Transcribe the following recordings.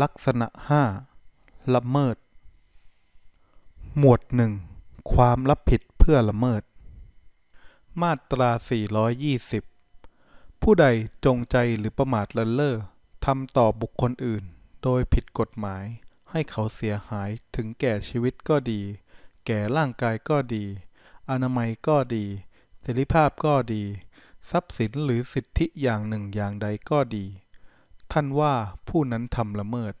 ลักษณะห้าละเมิด หมวดหนึ่งความรับผิดเพื่อละเมิด มาตรา 420 ผู้ใดจงใจหรือประมาทเลินเล่อทำต่อบุคคลอื่น โดยผิดกฎหมาย ให้เขาเสียหายถึงแก่ชีวิตก็ดี แก่ร่างกายก็ดี อนามัยก็ดีเสรีภาพก็ดี ทรัพย์สินหรือสิทธิอย่างหนึ่งอย่างใดก็ดี ท่านว่าผู้นั้นทำละเมิด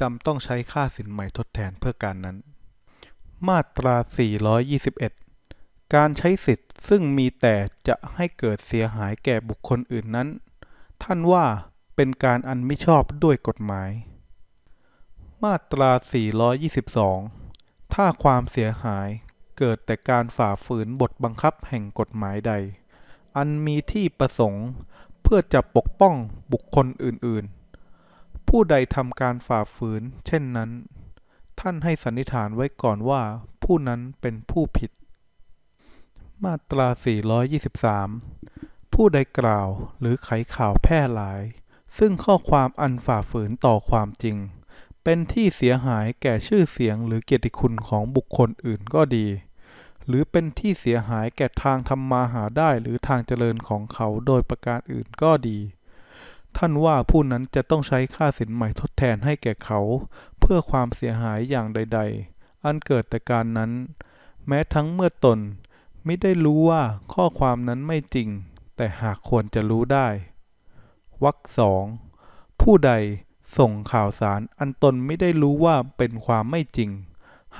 จำต้องใช้ค่าสินใหม่ทดแทนเพื่อการนั้น มาตรา 421 การใช้สิทธิ์ซึ่งมีแต่จะให้เกิดเสียหายแก่บุคคลอื่นนั้น ท่านว่าเป็นการอันไมิชอบด้วยกฎหมาย มาตรา 422 ถ้าความเสียหายเกิดแต่การฝ่าฝืนบทบังคับแห่งกฎหมายใด อันมีที่ประสงค์ พื่อจะปกป้องบุคคลอื่นๆ ผู้ใดทำการฝ่าฝืน เช่นนั้น ท่านให้สันนิษฐานไว้ก่อนว่า ผู้นั้นเป็นผู้ผิด มาตรา 423 ผู้ใดกล่าวหรือไขข่าวแพร่หลาย ซึ่งข้อความอันฝ่าฝืนต่อความจริง เป็นที่เสียหายแก่ชื่อเสียงหรือเกียรติคุณของบุคคลอื่นก็ดี หรือเป็นที่เสียหายแก่ทางทำมาหาได้หรือทางเจริญของเขาโดยประการอื่นก็ดี ท่านว่าผู้นั้นจะต้องใช้ค่าสินใหม่ทดแทนให้แก่เขา เพื่อความเสียหายอย่างใด ๆ อันเกิดแต่การนั้น แม้ทั้งเมื่อตนไม่ได้รู้ว่าข้อความนั้นไม่จริง แต่หากควรจะรู้ได้วรรคสองผู้ใดส่งข่าวสารอันตนไม่ได้รู้ว่าเป็นความไม่จริง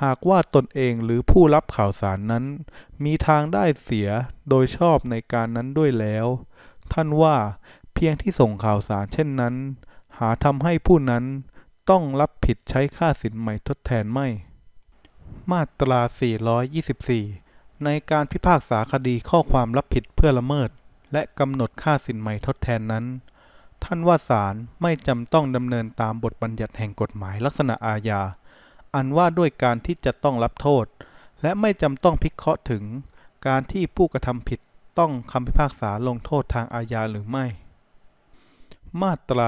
หากว่าตนเองหรือผู้รับข่าวสารนั้น มีทางได้เสียโดยชอบในการนั้นด้วยแล้ว ท่านว่าเพียงที่ส่งข่าวสารเช่นนั้น หาทำให้ผู้นั้นต้องรับผิดใช้ค่าสินใหม่ทดแทนไม่ มาตรา 424 ในการพิพากษาคดีข้อความรับผิดเพื่อละเมิด และกำหนดค่าสินใหม่ทดแทนนั้น ท่านว่าศาลไม่จำต้องดำเนินตามบทบัญญัติแห่งกฎหมายลักษณะอาญา อันว่าด้วยการที่จะต้องรับโทษ และไม่จำต้องพิเคราะห์ถึง การที่ผู้กระทำผิดต้องคำพิพากษาลงโทษทางอาญาหรือไม่ มาตรา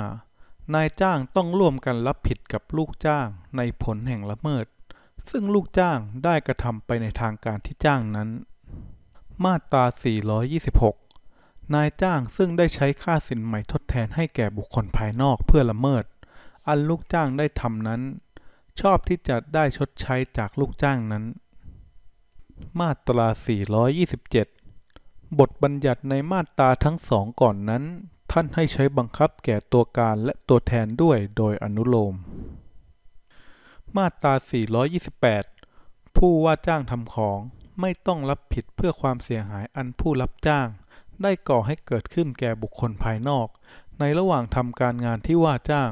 425 นายจ้างต้องร่วมกันรับผิดกับลูกจ้างในผลแห่งละเมิด ซึ่งลูกจ้างได้กระทำไปในทางการที่จ้างนั้น มาตรา 426 นายจ้างซึ่งได้ใช้ค่าสินใหม่ทดแทนให้แก่บุคคลภายนอกเพื่อละเมิด อันลูกจ้างได้ทำนั้น ชอบที่จะได้ชดใช้จากลูกจ้างนั้น มาตรา 427 บทบัญญัติในมาตราทั้งสองก่อนนั้น ท่านให้ใช้บังคับแก่ตัวการและตัวแทนด้วยโดยอนุโลม มาตรา 428 ผู้ว่าจ้างทำของไม่ต้องรับผิดเพื่อความเสียหายอันผู้รับจ้าง ได้ก่อให้เกิดขึ้นแก่บุคคลภายนอก ในระหว่างทำการงานที่ว่าจ้าง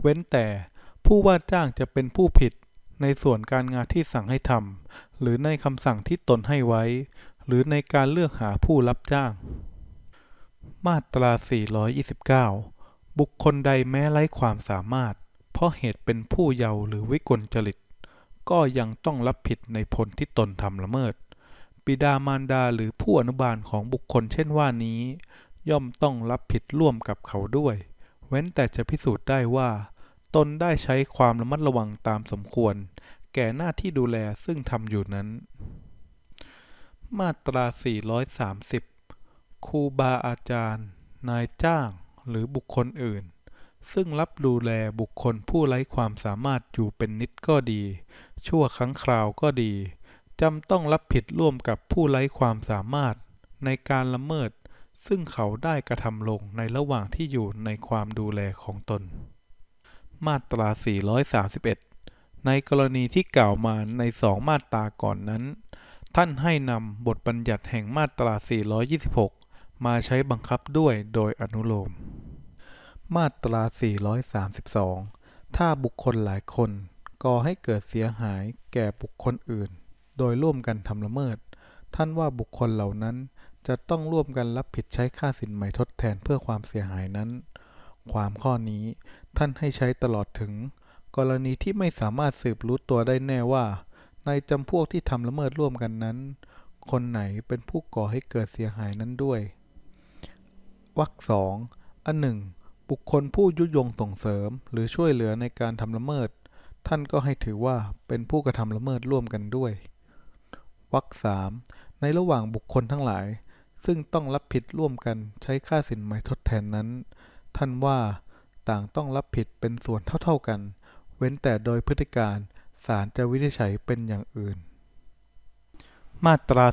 เว้นแต่ผู้ว่าจ้างจะเป็นผู้ผิดในส่วนการงานที่สั่งให้ทำหรือในคำสั่งที่ตนให้ไว้ หรือในการเลือกหาผู้รับจ้าง มาตรา 429 บุคคลใดแม้ไร้ความสามารถ เพราะเหตุเป็นผู้เยาว์หรือวิกลจริต ก็ยังต้องรับผิดในผลที่ตนทำละเมิด บิดามารดาหรือผู้อนุบาลของบุคคลเช่นว่านี้ ย่อมต้องรับผิดร่วมกับเขาด้วย เว้นแต่จะพิสูจน์ได้ว่า ตนได้ใช้ความระมัดระวังตามสมควร แก่หน้าที่ดูแลซึ่งทำอยู่นั้น มาตรา 430 ครูบาอาจารย์ นายจ้าง หรือบุคคลอื่น ซึ่งรับดูแลบุคคลผู้ไร้ความสามารถอยู่เป็นนิดก็ดี ชั่วครั้งคราวก็ดีจำต้องรับผิดร่วมกับผู้ไร้ความสามารถในการละเมิด ซึ่งเขาได้กระทำลงในระหว่างที่อยู่ในความดูแลของตน มาตรา 431 ในกรณีที่กล่าวมาในสองมาตราก่อนนั้น ท่านให้นำบทบัญญัติแห่งมาตรา 426 มาใช้บังคับด้วยโดยอนุโลม มาตรา 432 ถ้าบุคคลหลายคนก่อให้เกิดเสียหายแก่บุคคลอื่น โดยร่วมกันทำละเมิด ท่านว่าบุคคลเหล่านั้น จะต้องร่วมกันรับผิดใช้ค่าสินใหม่ทดแทนเพื่อความเสียหายนั้น ความข้อนี้ท่านให้ใช้ตลอดถึง กรณีที่ไม่สามารถสืบรู้ตัวได้แน่ว่า ในจำพวกที่ทำละเมิดร่วมกันนั้น คนไหนเป็นผู้ก่อให้เกิดเสียหายนั้นด้วยวรรคสองอันหนึ่งบุคคลผู้ยุยงส่งเสริม หรือช่วยเหลือในการทำละเมิด ท่านก็ให้ถือว่าเป็นผู้กระทำละเมิดร่วมกันด้วยวรรคสามในระหว่างบุคคลทั้งหลาย ซึ่งต้องรับผิดร่วมกันใช้ค่าสินไหมทดแทนนั้น ท่านว่าต่างต้องรับผิดเป็นส่วนเท่า ๆกัน เว้นแต่โดยพฤติการศาลจะวินิจฉัยเป็นอย่างอื่น มาตรา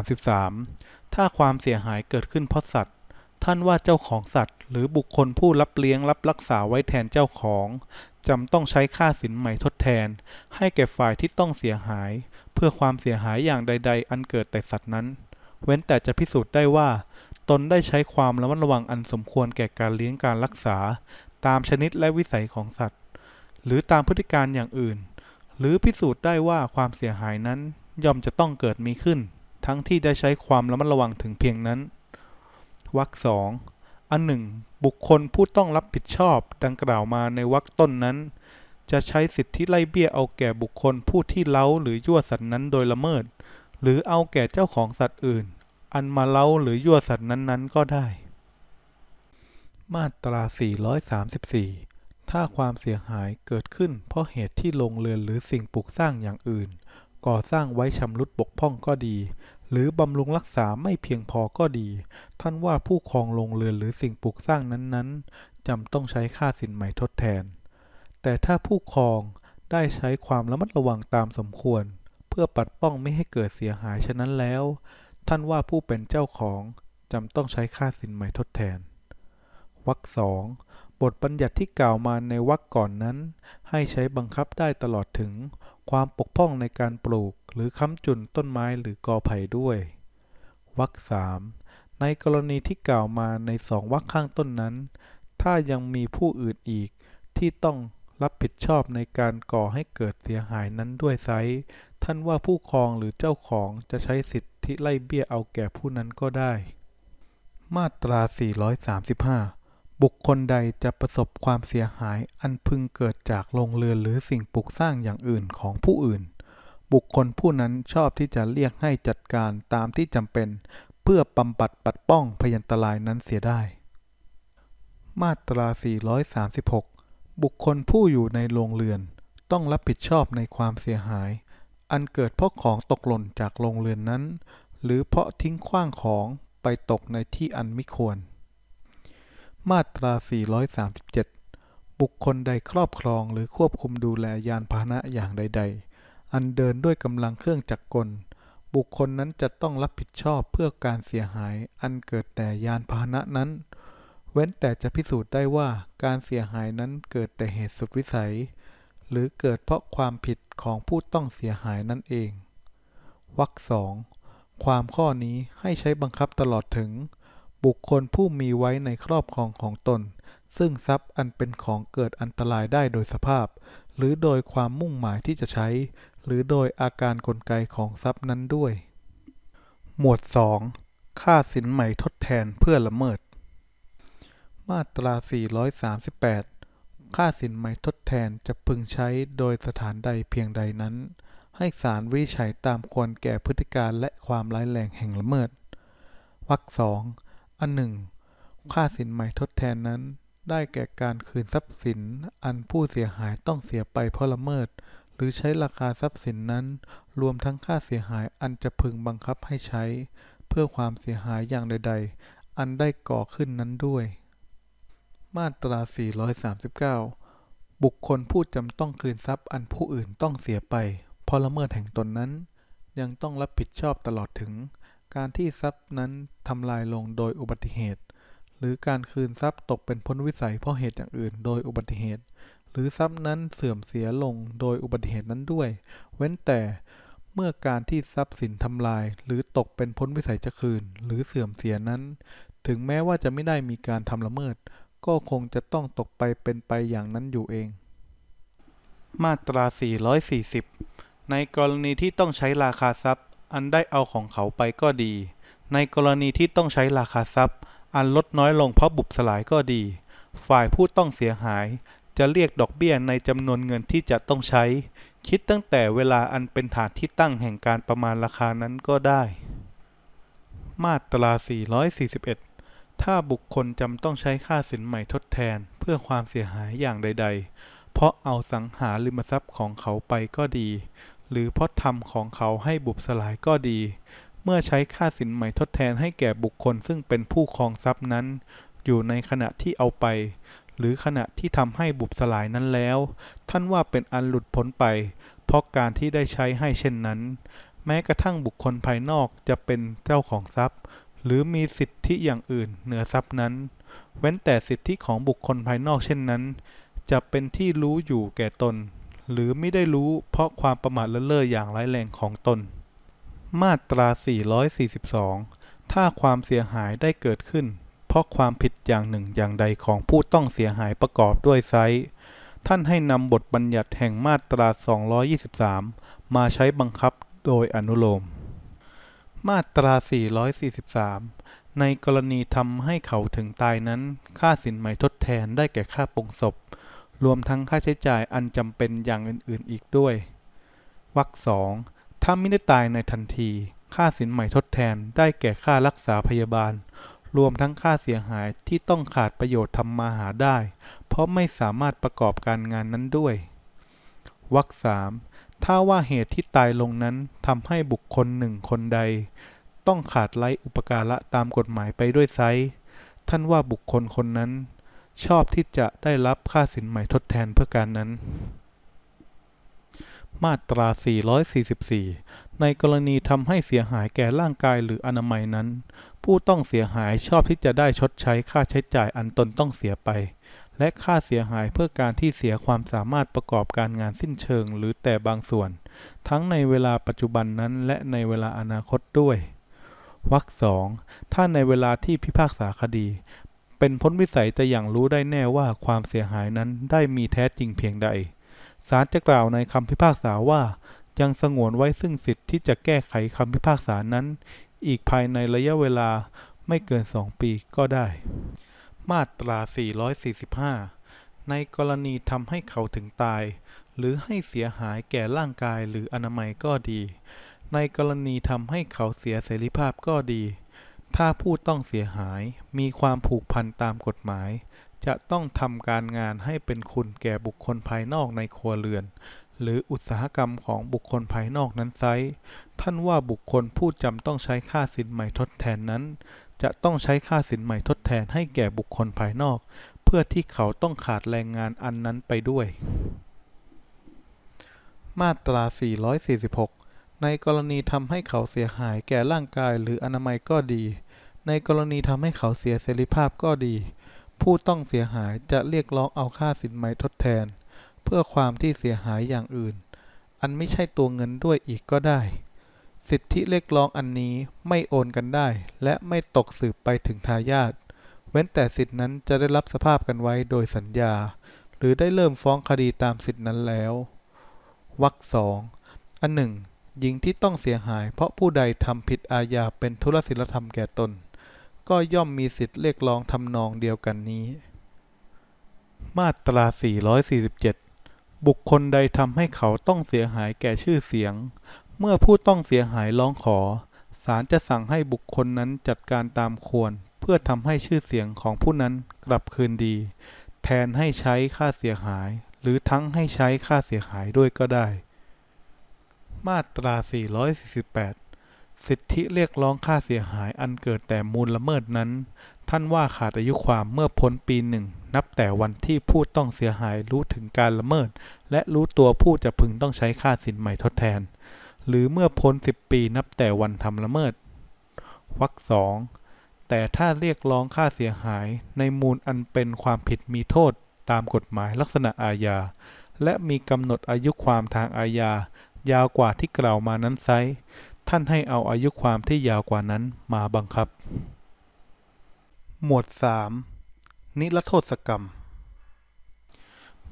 433 ถ้าความเสียหายเกิดขึ้นเพราะสัตว์ ท่านว่าเจ้าของสัตว์ หรือบุคคลผู้รับเลี้ยงรับรักษาไว้แทนเจ้าของจำต้องใช้ค่าสินไหมทดแทน ให้แก่ฝ่ายที่ต้องเสียหาย เพื่อความเสียหายอย่างใด ๆ อันเกิดแต่สัตว์นั้น เว้นแต่จะพิสูจน์ได้ว่า ตนได้ใช้ความระมัดระวังอันสมควรแก่การเลี้ยงการรักษา ตามชนิดและวิสัยของสัตว์ หรือตามพฤติการอย่างอื่น หรือพิสูจน์ได้ว่าความเสียหายนั้นย่อมจะต้องเกิดมีขึ้น ทั้งที่ได้ใช้ความระมัดระวังถึงเพียงนั้นวรรคสองอันหนึ่งบุคคลผู้ต้องรับผิดชอบดังกล่าวมาในวรรคต้นนั้น จะใช้สิทธิไล่เบี้ยเอาแก่บุคคลผู้ที่เล้าหรือยั่วสัตว์นั้นโดยละเมิด หรือเอาแก่เจ้าของสัตว์อื่น อันมาเล้าหรือยั่วสัตว์นั้นๆ ก็ได้ มาตรา 434 ถ้าความเสียหายเกิดขึ้น เพราะเหตุที่โรงเรือนหรือสิ่งปลูกสร้างอย่างอื่น ก่อสร้างไว้ชำรุดบกพร่องก็ดี หรือบำรุงรักษาไม่เพียงพอก็ดี ท่านว่าผู้ครองโรงเรือนหรือสิ่งปลูกสร้างนั้นๆจำต้องใช้ค่าสินไหม่ทดแทน แต่ถ้าผู้ครองได้ใช้ความระมัดระวังตามสมควร เพื่อปัดป้องไม่ให้เกิดเสียหายฉะนั้นแล้ว ท่านว่าผู้เป็นเจ้าของจำต้องใช้ค่าสินไหม่ทดแทนวรรคสองบทบัญญัติที่กล่าวมาในวรรคก่อนนั้น ให้ใช้บังคับได้ตลอดถึงความปกป้องในการปลูก หรือค้ำจุนต้นไม้หรือกอไผ่ด้วยวรรคสามในกรณีที่กล่าวมาในสองวรรคข้างต้นนั้น ถ้ายังมีผู้อื่นอีกที่ต้อง รับผิดชอบในการก่อให้เกิดเสียหายนั้นด้วยไซท่านว่าผู้ครองหรือเจ้าของจะใช้สิทธิไล่เบี้ยเอาแก่ผู้นั้นก็ได้ มาตรา 435 บุคคลใดจะประสบความเสียหายอันพึงเกิดจากโรงเรือนหรือสิ่งปลูกสร้างอย่างอื่นของผู้อื่น บุคคลผู้นั้นชอบที่จะเรียกให้จัดการตามที่จำเป็น เพื่อบำบัดปัดป้องพยันตรายนั้นเสียได้ มาตรา 436 บุคคลผู้อยู่ในโรงเรือน ต้องรับผิดชอบในความเสียหาย อันเกิดเพราะของตกหล่นจากโรงเรือนนั้น หรือเพราะทิ้งขว้างของไปตกในที่อันไมิควร มาตรา 437 บุคคลใดครอบครองหรือควบคุมดูแลยานพาหนะอย่างใด ๆ อันเดินด้วยกำลังเครื่องจักรกล บุคคลนั้นจะต้องรับผิดชอบเพื่อการเสียหายอันเกิดแต่ยานพาหนะนั้น เว้นแต่จะพิสูจน์ได้ว่าการเสียหายนั้นเกิดแต่เหตุสุดวิสัย หรือเกิดเพราะความผิดของผู้ต้องเสียหายนั่นเอง วรรคสองความข้อนี้ให้ใช้บังคับตลอดถึง บุคคลผู้มีไว้ในครอบครองของตน ซึ่งทรัพย์อันเป็นของเกิดอันตรายได้โดยสภาพ หรือโดยความมุ่งหมายที่จะใช้ หรือโดยอาการกลไกของทรัพย์นั้นด้วย หมวด 2 ค่าสินไหม่ทดแทนเพื่อละเมิด มาตรา 438 ค่าสินไหมทดแทนจะพึงใช้โดยสถานใดเพียงใดนั้น ให้ศาลวิจัยตามควรแก่พฤติการและความร้ายแรงแห่งละเมิด วรรคสองอันหนึ่ง ค่าสินไหมทดแทนนั้น ได้แก่การคืนทรัพย์สิน อันผู้เสียหายต้องเสียไปเพราะละเมิด หรือใช้ราคาทรัพย์สินนั้น รวมทั้งค่าเสียหายอันจะพึงบังคับให้ใช้ เพื่อความเสียหายอย่างใด ๆ อันได้ก่อขึ้นนั้นด้วย มาตรา 439 บุคคลผู้จำต้องคืนทรัพย์อันผู้อื่นต้องเสียไปเพราะละเมิดแห่งตนนั้น ยังต้องรับผิดชอบตลอดถึง การที่ทรัพย์นั้นทำลายลงโดยอุบัติเหตุ หรือการคืนทรัพย์ตกเป็นพ้นวิสัยเพราะเหตุอย่างอื่น โดยอุบัติเหตุ หรือทรัพย์นั้นเสื่อมเสียลงโดยอุบัติเหตุนั้นด้วย เว้นแต่เมื่อการที่ทรัพย์สินทำลาย หรือตกเป็นพ้นวิสัยจะคืน หรือเสื่อมเสียนั้น ถึงแม้ว่าจะไม่ได้มีการทำละเมิด ก็คงจะต้องตกไปเป็นไปอย่างนั้นอยู่เอง มาตรา 440 ในกรณีที่ต้องใช้ราคาทรัพย์ อันได้เอาของเขาไปก็ดี ในกรณีที่ต้องใช้ราคาทรัพย์ อันลดน้อยลงเพราะบุบสลายก็ดี ฝ่ายผู้ต้องเสียหายจะเรียกดอกเบี้ยในจำนวนเงินที่จะต้องใช้ คิดตั้งแต่เวลาอันเป็นฐานที่ตั้งแห่งการประมาณราคานั้นก็ได้ มาตรา 441 ถ้าบุคคลจำต้องใช้ค่าสินใหม่ทดแทนเพื่อความเสียหายอย่างใด ๆ เพราะเอาสังหาริมทรัพย์ของเขาไปก็ดี หรือเพราะทำของเขาให้บุบสลายก็ดี เมื่อใช้ค่าสินใหม่ทดแทนให้แก่บุคคลซึ่งเป็นผู้ครองทรัพย์นั้น อยู่ในขณะที่เอาไป หรือขณะที่ทำให้บุบสลายนั้นแล้ว ท่านว่าเป็นอันหลุดพ้นไป เพราะการที่ได้ใช้ให้เช่นนั้น แม้กระทั่งบุคคลภายนอกจะเป็นเจ้าของทรัพย์ หรือมีสิทธิอย่างอื่นเหนือทรัพย์นั้น เว้นแต่สิทธิของบุคคลภายนอกเช่นนั้น จะเป็นที่รู้อยู่แก่ตน หรือไม่ได้รู้เพราะความประมาทเลเล่ออย่างร้ายแรงของตน มาตรา 442 ถ้าความเสียหายได้เกิดขึ้น เพราะความผิดอย่างหนึ่งอย่างใดของผู้ต้องเสียหายประกอบด้วยไซท่านให้นำบทบัญญัติแห่งมาตรา 223 มาใช้บังคับโดยอนุโลม มาตรา 443 ในกรณีทำให้เขาถึงตายนั้น ค่าสินไหมทดแทนได้แก่ค่าปลงศพ รวมทั้งค่าใช้จ่ายอันจำเป็นอย่างอื่น ๆ อีกด้วย วรรคสองถ้าไม่ได้ตายในทันที ค่าสินไหมทดแทนได้แก่ค่ารักษาพยาบาล รวมทั้งค่าเสียหายที่ต้องขาดประโยชน์ทำมาหาได้ เพราะไม่สามารถประกอบการงานนั้นด้วยวรรคสาม ถ้าว่าเหตุที่ตายลงนั้นทำให้บุคคลหนึ่งคนใด ต้องขาดไร้อุปการะตามกฎหมายไปด้วยไซท่านว่าบุคคลคนนั้น ชอบที่จะได้รับค่าสินไหม่ทดแทนเพื่อการนั้น มาตรา 444 ในกรณีทำให้เสียหายแก่ร่างกายหรืออนามัยนั้น ผู้ต้องเสียหายชอบที่จะได้ชดใช้ค่าใช้จ่ายอันตนต้องเสียไป และค่าเสียหายเพื่อการที่เสียความสามารถประกอบการงานสิ้นเชิง หรือแต่บางส่วน ทั้งในเวลาปัจจุบันนั้น และในเวลาอนาคตด้วยวรรคสองถ้าในเวลาที่พิพากษาคดี เป็นพ้นวิสัยจะอย่างรู้ได้แน่ว่าความเสียหายนั้นได้มีแท้จริงเพียงใดศาลจะกล่าวในคำพิพากษาว่า ยังสงวนไว้ซึ่งสิทธิ์ที่จะแก้ไขคำพิพากษานั้น อีกภายในระยะเวลาไม่เกินสองปีก็ได้ มาตรา 445 ในกรณีทำให้เขาถึงตาย หรือให้เสียหายแก่ร่างกายหรืออนามัยก็ดี ในกรณีทำให้เขาเสียเสรีภาพก็ดี ถ้าผู้ต้องเสียหายมีความผูกพันตามกฎหมาย จะต้องทำการงานให้เป็นคุณแก่บุคคลภายนอกในครัวเรือน หรืออุตสาหกรรมของบุคคลภายนอกนั้นไซท่านว่าบุคคลผู้จำต้องใช้ค่าสินไหม่ทดแทนนั้น จะต้องใช้ค่าสินไหม่ทดแทนให้แก่บุคคลภายนอก เพื่อที่เขาต้องขาดแรงงานอันนั้นไปด้วย มาตรา 446 ในกรณีทำให้เขาเสียหายแก่ร่างกายหรืออนามัยก็ดี ในกรณีทำให้เขาเสียเสรีภาพก็ดี ผู้ต้องเสียหายจะเรียกร้องเอาค่าสินไหมทดแทน เพื่อความที่เสียหายอย่างอื่น อันไม่ใช่ตัวเงินด้วยอีกก็ได้ สิทธิเรียกร้องอันนี้ไม่โอนกันได้ และไม่ตกสืบไปถึงทายาทเว้นแต่สิทธินั้นจะได้รับสภาพกันไว้โดยสัญญา หรือได้เริ่มฟ้องคดีตามสิทธินั้นแล้ววรรคสองอันหนึ่งหญิงที่ต้องเสียหาย เพราะผู้ใดทำผิดอาญาเป็นทุรศีลธรรมแก่ตน ก็ย่อมมีสิทธิเรียกร้องทำนองเดียวกันนี้ มาตรา 447 บุคคลใดทำให้เขาต้องเสียหายแก่ชื่อเสียง เมื่อผู้ต้องเสียหายร้องขอ ศาลจะสั่งให้บุคคลนั้นจัดการตามควร เพื่อทำให้ชื่อเสียงของผู้นั้นกลับคืนดี แทนให้ใช้ค่าเสียหาย หรือทั้งให้ใช้ค่าเสียหายด้วยก็ได้ มาตรา 448 สิทธิเรียกร้องค่าเสียหายอันเกิดแต่มูลละเมิดนั้น ท่านว่าขาดอายุความเมื่อพ้นปีหนึ่ง นับแต่วันที่ผู้ต้องเสียหายรู้ถึงการละเมิด และรู้ตัวผู้จะพึงต้องใช้ค่าสินไหม่ทดแทน หรือเมื่อพ้นสิบปีนับแต่วันทำละเมิดวรรคสองแต่ถ้าเรียกร้องค่าเสียหายในมูลอันเป็นความผิดมีโทษตามกฎหมายลักษณะอาญา และมีกำหนดอายุความทางอาญา ยาวกว่าที่กล่าวมานั้นไซท่านให้เอาอายุความที่ยาวกว่านั้นมาบังคับ หมวด 3 นิรโทษกรรม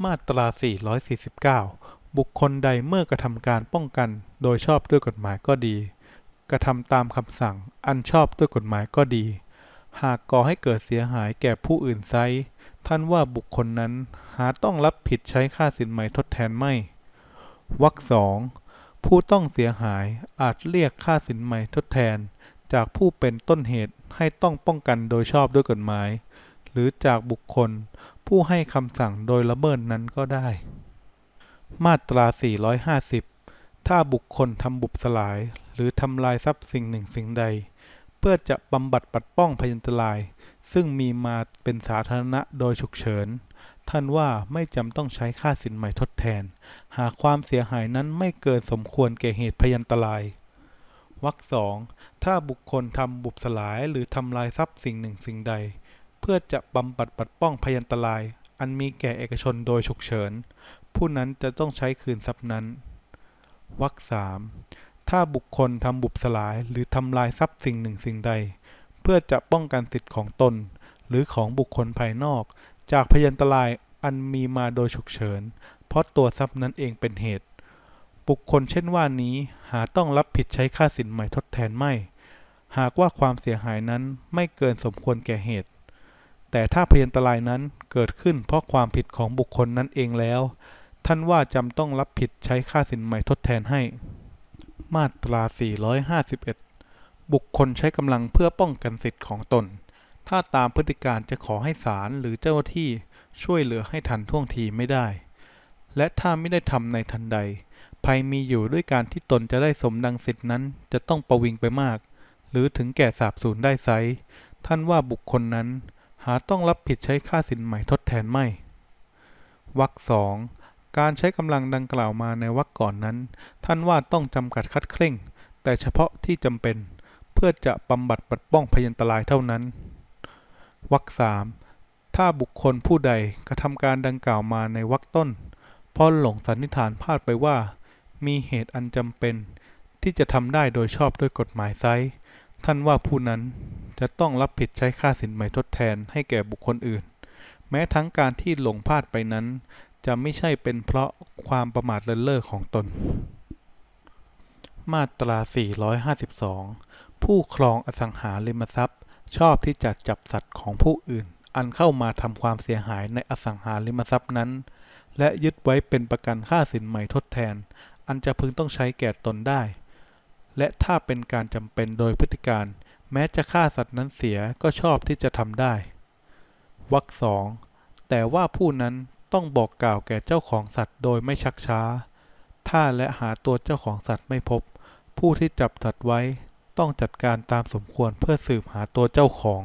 มาตรา 449 บุคคลใดเมื่อกระทำการป้องกัน โดยชอบด้วยกฎหมายก็ดี กระทำตามคำสั่งอันชอบด้วยกฎหมายก็ดี หากก่อให้เกิดเสียหายแก่ผู้อื่นไซท่านว่าบุคคลนั้นหาต้องรับผิดใช้ค่าสินไหมทดแทนไม่วรรคสองผู้ต้องเสียหายอาจเรียกค่าสินไหมทดแทน จากผู้เป็นต้นเหตุให้ต้องป้องกันโดยชอบด้วยกฎหมาย หรือจากบุคคล ผู้ให้คำสั่งโดยละเมิดนั้นก็ได้ มาตรา 450 ถ้าบุคคลทำบุบสลาย หรือทำลายทรัพย์สิ่งหนึ่งสิ่งใด เพื่อจะบำบัดปัดป้องพยันตราย ซึ่งมีมาเป็นสาธารณะโดยฉุกเฉิน ท่านว่าไม่จำต้องใช้ค่าสินใหม่ทดแทน หากความเสียหายนั้นไม่เกินสมควรแก่เหตุพยันตราย วรรคสองถ้าบุคคลทำบุบสลายหรือทำลายทรัพย์สิ่งหนึ่งสิ่งใด เพื่อจะบำบัดปัดป้องพยันตราย อันมีแก่เอกชนโดยฉุกเฉิน ผู้นั้นจะต้องใช้คืนทรัพย์นั้นวรรคสามถ้าบุคคลทำบุบสลายหรือทำลายทรัพย์สิ่งหนึ่งสิ่งใด เพื่อจะป้องกันสิทธิของตน หรือของบุคคลภายนอก จากพยันตรายอันมีมาโดยฉุกเฉิน เพราะตัวทรัพย์นั้นเองเป็นเหตุ บุคคลเช่นว่านี้หาต้องรับผิดใช้ค่าสินใหม่ทดแทนไม่ หากว่าความเสียหายนั้นไม่เกินสมควรแก่เหตุ แต่ถ้าพยันตรายนั้นเกิดขึ้นเพราะความผิดของบุคคลนั้นเองแล้ว ท่านว่าจำต้องรับผิดใช้ค่าสินใหม่ทดแทนให้ มาตรา 451 บุคคลใช้กำลังเพื่อป้องกันสิทธิของตน ถ้าตามพฤติการจะขอให้ศาลหรือเจ้าหน้าที่ช่วยเหลือให้ทันท่วงทีไม่ได้ และถ้าไม่ได้ทำในทันใด ภัยมีอยู่ด้วยการที่ตนจะได้สมดังสิทธินั้นจะต้องประวิงไปมาก หรือถึงแก่สาบสูญได้ไซท่านว่าบุคคลนั้น หาต้องรับผิดใช้ค่าสินใหม่ทดแทนไม่ วรรคสองการใช้กำลังดังกล่าวมาในวรรคก่อนนั้น ท่านว่าต้องจำกัดคัดเคร่ง แต่เฉพาะที่จำเป็น เพื่อจะบำบัดปัดป้องพยันตรายเท่านั้น วรรคสามถ้าบุคคลผู้ใดกระทำการดังกล่าวมาในวรรคต้นพราะหลงสันนิษฐานพลาดไปว่า มีเหตุอันจำเป็น ที่จะทำได้โดยชอบด้วยกฎหมายไซท่านว่าผู้นั้น จะต้องรับผิดใช้ค่าสินใหม่ทดแทนให้แก่บุคคลอื่น แม้ทั้งการที่หลงพลาดไปนั้น จะไม่ใช่เป็นเพราะความประมาทเลินเล่อของตน มาตรา 452 ผู้ครองอสังหาริมทรัพย์ ชอบที่จะจับสัตว์ของผู้อื่น อันเข้ามาทำความเสียหายในอสังหาริมทรัพย์นั้น และยึดไว้เป็นประกันค่าสินใหม่ทดแทน อันจะพึงต้องใช้แก่ตนได้และถ้าเป็นการจำเป็นโดยพฤติการ แม้จะฆ่าสัตว์นั้นเสียก็ชอบที่จะทำได้วรรคสองแต่ว่าผู้นั้นต้องบอกกล่าวแก่เจ้าของสัตว์โดยไม่ชักช้า ถ้าและหาตัวเจ้าของสัตว์ไม่พบ ผู้ที่จับสัตว์ไว้ต้องจัดการตามสมควรเพื่อสืบหาตัวเจ้าของ